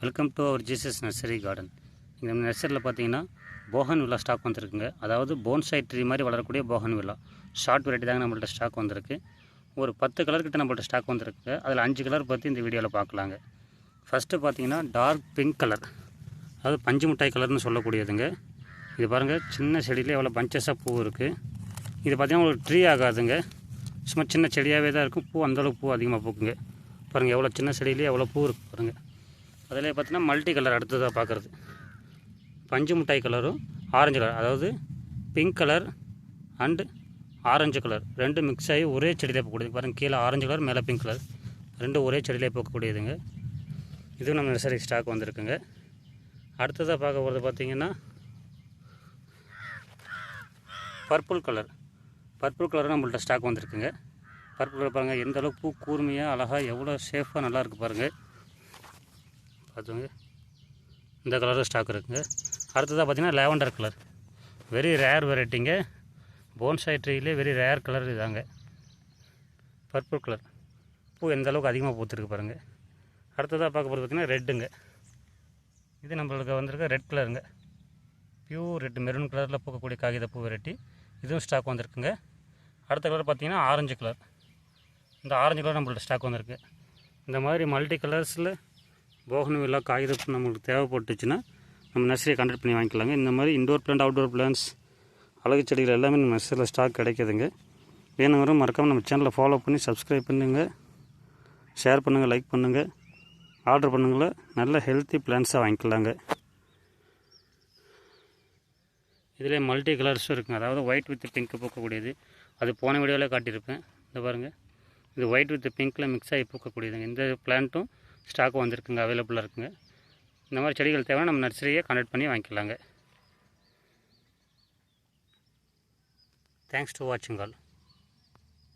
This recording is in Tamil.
Welcome to our Jesus nursery garden இந்த நர்சரியில் பார்த்தீங்கன்னா போகன் வில்லா ஸ்டாக் வந்திருக்குங்க. அதாவது போன்சை ட்ரீ மாதிரி வளரக்கூடிய போகன் வில்லா ஷார்ட் வெரைட்டி தாங்க நம்மள்ட்ட ஸ்டாக் வந்திருக்கு. ஒரு பத்து கலர் கிட்ட நம்மள்ட்ட ஸ்டாக் வந்திருக்கு. அதில் அஞ்சு கலர் பற்றி இந்த வீடியோவில் பார்க்கலாங்க ஃபஸ்ட்டு பார்த்தீங்கன்னா டார்க் பிங்க் கலர் அதாவது பஞ்சு மிட்டாய் கலர்னு சொல்லக்கூடியதுங்க. இது பாருங்கள் சின்ன செடியிலே எவ்வளோ பஞ்சஸாக பூ இருக்குது இது பார்த்தீங்கன்னா ஒரு ட்ரீ ஆகாதுங்க. சும்மா சின்ன செடியாகவே தான் இருக்கும். பூ அந்தளவுக்கு பூ அதிகமாக பூக்குங்க. பாருங்கள் எவ்வளோ சின்ன செடியிலே எவ்வளோ பூ இருக்குது பாருங்கள் அதில் பார்த்தீங்கன்னா மல்டி கலர் அடுத்ததாக பார்க்குறது. பஞ்சு மிட்டாய் கலரும் ஆரஞ்சு கலர். அதாவது pink colour and orange colour. ரெண்டு மிக்ஸ் ஆகி ஒரே செடியிலே போகக்கூடியது. பாருங்கள் கீழே ஆரஞ்சு கலர் மேலே பிங்க் கலர் ரெண்டும் ஒரே செடியிலே போகக்கூடியதுங்க. இதுவும் நம்ம நர்சரி ஸ்டாக் வந்திருக்குங்க. அடுத்ததாக பார்க்க போகிறது பார்த்திங்கன்னா பர்பிள் கலர் பர்பிள் கலரும் நம்மள்ட்ட ஸ்டாக் வந்திருக்குங்க. பர்பிள் கலர் பாருங்கள் எந்த அளவுக்கு பூ கூர்மையாக அழகாக எவ்வளோ சேஃபாக நல்லா இருக்குது பாருங்கள் பார்த்துங்க இந்த கலரும் ஸ்டாக் இருக்குங்க. அடுத்ததாக பார்த்தீங்கன்னா லேவண்டர் கலர் வெரி ரேர் வெரைட்டிங்க போன்சாய் ட்ரீலே வெரி ரேர் கலர் இதாங்க. பர்பிள் கலர் பூ எந்த அளவுக்கு அதிகமாக பூத்துருக்கு பாருங்கள் அடுத்ததாக பார்க்க போகிறது பார்த்திங்கன்னா ரெட்டுங்க இது நம்மளுக்கு வந்திருக்க ரெட் கலருங்க பியூர் ரெட் மெரூன் கலரில் பூக்கக்கூடிய காகித பூ வெரைட்டி இதுவும் ஸ்டாக் வந்திருக்குங்க. அடுத்த கலர் பார்த்திங்கன்னா ஆரஞ்சு கலர் இந்த ஆரஞ்சு கலர் நம்மளோட ஸ்டாக் வந்திருக்கு. இந்த மாதிரி மல்டி கலர்ஸில் போகணும் இல்லா காகித நம்மளுக்கு தேவைப்பட்டுச்சுன்னா நம்ம நர்சரியை கான்டாக்ட் பண்ணி வாங்கிக்கலாங்க. இந்த மாதிரி இண்டோர் பிளான்ட் அவுட்டோர் பிளான்ஸ் அழகு செடிகள் எல்லாமே நம்ம நர்சரியில் ஸ்டாக் கிடைக்குதுங்க. வேணுங்கிறவங்க மறக்காமல் நம்ம சேனலை ஃபாலோ பண்ணி சப்ஸ்கிரைப் பண்ணுங்கள் ஷேர் பண்ணுங்கள் லைக் பண்ணுங்கள் ஆர்டர் பண்ணுங்கள நல்ல ஹெல்த்தி பிளான்ஸாக வாங்கிக்கலாங்க. இதில் மல்டி கலர்ஸும் இருக்குங்க. அதாவது ஒயிட் வித் பிங்க் பூக்கக்கூடியது. அது போன வீடியோவில் காட்டியிருப்பேன். இந்த பாருங்கள் இது ஒயிட் வித் பிங்க்கில் மிக்ஸ் ஆகி பூக்கக்கூடியதுங்க. இந்த பிளான்ட்டும் ஸ்டாக் வந்திருக்குங்க அவைலபிளாக இருக்குங்க. இந்த மாதிரி செடிகள் தேவை நம்ம நர்சரியை கான்டாக்ட் பண்ணி வாங்கிக்கலாங்க. தேங்க்ஸ் டு வாட்சிங் ஆல்